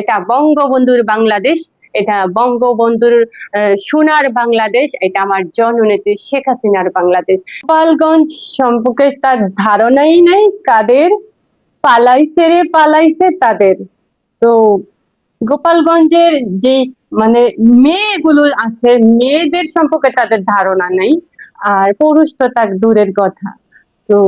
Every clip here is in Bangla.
এটা বঙ্গবন্ধুর বাংলাদেশ, এটা বঙ্গবন্ধুর সোনার বাংলাদেশ, এটা আমার জননেত্রী শেখ হাসিনার বাংলাদেশ। গোপালগঞ্জ সম্পর্কে তার ধারণাই নেই, কাদের পালাইছে রে পালাইছে তাদের। তো গোপালগঞ্জের যে মানে মেয়েগুলো আছে, মেয়েদের সম্পর্কে তাদের ধারণা নেই, আর পুরুষ তো তার দূরের কথা। তো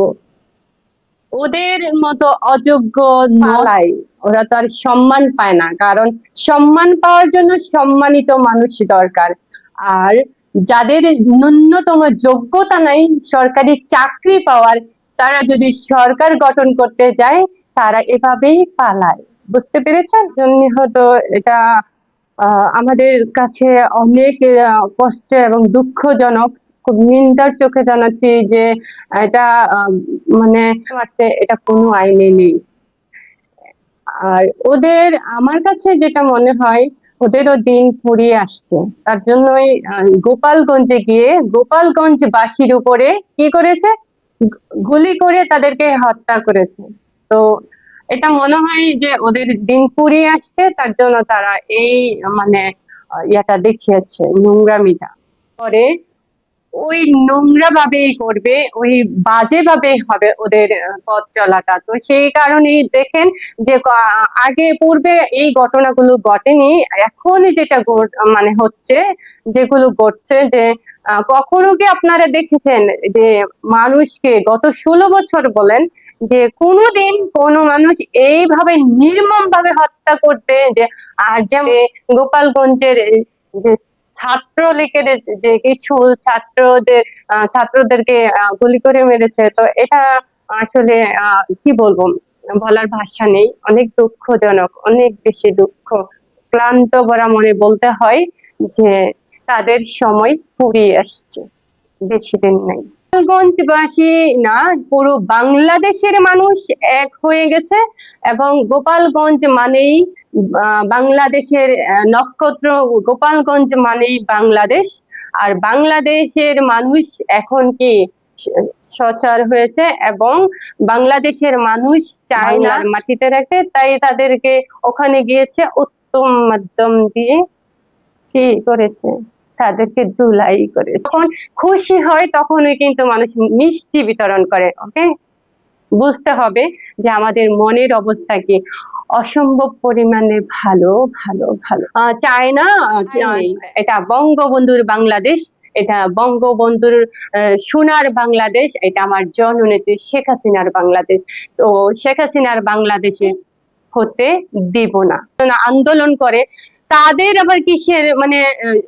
ওদের মতো অযোগ্য পালাই। ওরা তো আর সম্মান পায় না কারণ সম্মান পাওয়ার জন্য সম্মানিত মানুষ দরকার। আর যাদের ন্যূনতম যোগ্যতা নাই সরকারি চাকরি পাওয়ার তারা যদি সরকার গঠন করতে যায় তারা এভাবেই পালায়। বুঝতে পেরেছেন? জন্য হয়তো এটা আহ, আমাদের কাছে অনেক কষ্টে এবং দুঃখজনক। খুব নিন্দার চোখে জানাচ্ছি যে এটা মানে আছে এটা কোনো আইনে নেই। আর ওদের আমার কাছে যেটা মনে হয় ওদেরও দিন ফুরিয়ে আসছে। তার জন্যই গোপালগঞ্জে গিয়ে গোপালগঞ্জ বাসীর উপরে কি করেছে? গুলি করে তাদেরকে হত্যা করেছে। তো এটা মনে হয় যে ওদের দিন ফুরিয়ে আসছে তার জন্য তারা এই মানে ইয়াটা দেখিয়েছে নোংরামিটা। পরে ওই নোংরা ভাবেই করবে, ওই বাজে ভাবেই হবে ওদের পথ চলাটা। তো সেই কারণেই দেখেন যে আগে পূর্বে এই ঘটনাগুলো ঘটেনি, এখন যেটা মানে হচ্ছে, যেগুলো ঘটছে যে কখনো কি আপনারা দেখেছেন যে মানুষকে গত ষোলো বছর বলেন যে, কোনোদিন কোনো মানুষ এইভাবে নির্মম ভাবে হত্যা করতে যে, আর যেমন গোপালগঞ্জের যে ছাত্রলীগের যে কিছু ছাত্রদের ছাত্রদেরকে গুলি করে মেরেছে, তো এটা আসলে কি বলব? বলার ভাষা নেই। অনেক দুঃখজনক, অনেক বেশি দুঃখ। ক্লান্ত ভরা মনে বলতে হয় যে, তাদের সময় ফুরিয়ে আসছে। বেশি দিন নাই। গোপালগঞ্জবাসী না, পুরো বাংলাদেশের মানুষ এক হয়ে গেছে এবং গোপালগঞ্জ মানেই বাংলাদেশের নক্ষত্র গোপালগঞ্জ মানেই বাংলাদেশ। আর বাংলাদেশের মানুষ এখন কি সচার হয়েছে এবং বাংলাদেশের মানুষ চায় না মাটিতে রাখতে তাই তাদেরকে ওখানে গিয়েছে উত্তম মাধ্যম দিয়ে কি করেছে? তাদেরকে ধুলাই করে যখন খুশি হয় তখনই কিন্তু মানুষ মিষ্টি বিতরণ করে ওকে বুঝতে হবে যে আমাদের মনের অবস্থা কি। অসম্ভব পরিমাণে ভালো ভালো ভালো। আহ, চায়না আহ, এটা বঙ্গবন্ধুর বাংলাদেশ এটা বঙ্গবন্ধুর সোনার বাংলাদেশ এটা আমার জননেত্রী শেখ হাসিনার বাংলাদেশ। তো শেখ হাসিনার বাংলাদেশে হতে দেব না না, আন্দোলন করে তাদের আবার কিসের মানে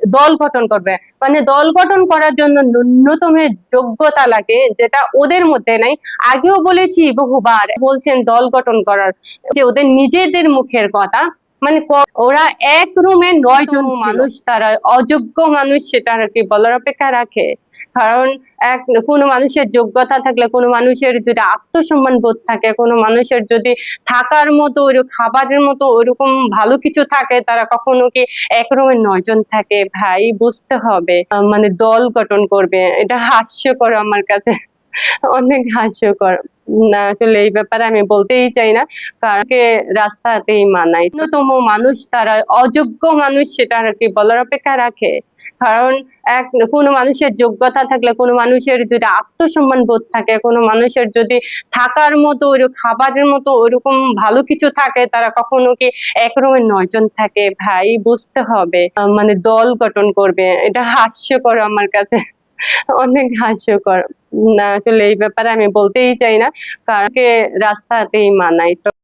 দল গঠন করবে? মানে দল গঠন করার জন্য ন্যূনতম যোগ্যতা লাগে যেটা ওদের মধ্যে নাই। আগেও বলেছি বহুবার বলছেন দল গঠন করার যে ওদের নিজেদের মুখের কথা। মানে ওরা এক রুমে নয় জন মানুষ তারা অযোগ্য মানুষ সেটা আর কি বলার অপেক্ষা রাখে। কারণ এক, কোনো মানুষের যোগ্যতা থাকলে, কোনো মানুষের যদি আত্মসম্মান বোধ থাকে, কোনো মানুষের যদি থাকার মতো ওই খাবারের মতো ওইরকম ভালো কিছু থাকে, তারা কখনো কি এক রুমে নয়জন থাকে? ভাই, বুঝতে হবে। মানে দল গঠন করবে। এটা হাস্যকর আমার কাছে। অনেক হাস্যকর। না, আসলে এই ব্যাপারে আমি বলতেই চাই না। কারণ রাস্তাতেই মানায়। ন্যূনতম মানুষ তারা, অযোগ্য মানুষ সেটা আর কি বলার অপেক্ষা রাখে। কারণ এক, কোনো মানুষের যোগ্যতা থাকলে, কোনো মানুষের যদি আত্মসম্মান বোধ থাকে, কোনো মানুষের যদি থাকার মতো ওই খাবারের মতো ওইরকম ভালো কিছু থাকে, তারা কখনো কি এক রুমে নয়জন থাকে? ভাই, বুঝতে হবে। মানে দল গঠন করবে। এটা হাস্যকর আমার কাছে। অনেক হাস্যকর। না, আসলে এই ব্যাপারে আমি বলতেই চাই না। কারণ রাস্তাতেই মানায়। তো